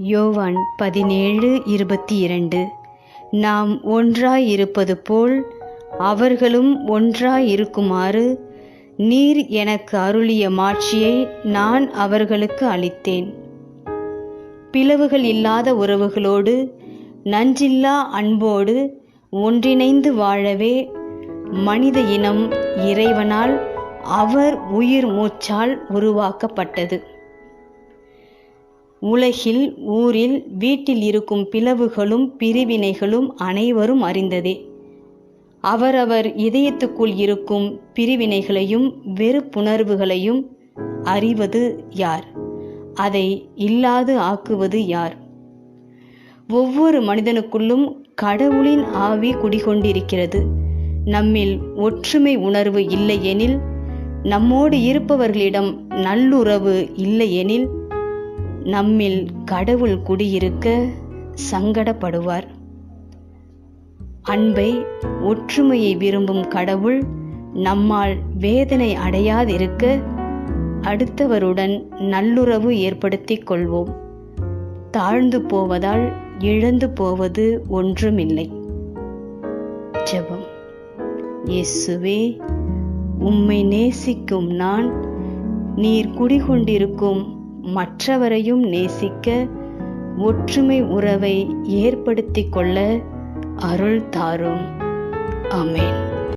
யோவான் பதினேழு இருபத்தி இரண்டு நாம் ஒன்றாயிருப்பது போல் அவர்களும் ஒன்றாயிருக்குமாறு நீர் எனக்கு அருளிய மாட்சியை நான் அவர்களுக்கு அளித்தேன். பிளவுகள் இல்லாத உறவுகளோடு நஞ்சில்லா அன்போடு ஒன்றிணைந்து வாழவே மனித இனம் இறைவனால் அவர் உயிர் மூச்சால் உருவாக்கப்பட்டது. உலகில் ஊரில் வீட்டில் இருக்கும் பிளவுகளும் பிரிவினைகளும் அனைவரும் அறிந்ததே. அவரவர் இதயத்துக்குள் இருக்கும் பிரிவினைகளையும் வெறுப்புணர்வுகளையும் அறிவது யார்? அதை இல்லாது ஆக்குவது யார்? ஒவ்வொரு மனிதனுக்குள்ளும் கடவுளின் ஆவி குடிகொண்டிருக்கிறது. நம்மில் ஒற்றுமை உணர்வு இல்லையெனில் நம்மோடு இருப்பவர்களிடம் நல்லுறவு இல்லையெனில் நம்மில் கடவுள் குடியிருக்க சங்கடப்படுவார். அன்பை ஒற்றுமையை விரும்பும் கடவுள் நம்மால் வேதனை அடையாதிருக்க அடுத்தவருடன் நல்லுறவு ஏற்படுத்திக் கொள்வோம். தாழ்ந்து போவதால் இழந்து போவது ஒன்றுமில்லை. ஜெபம். இயேசுவே உம்மை நேசிக்கும் நான் நீர் குடிகொண்டிருக்கும் மற்றவரையும் நேசிக்க ஒற்றுமை உறவை ஏற்படுத்திக் கொள்ள அருள் தாரும். அமேன்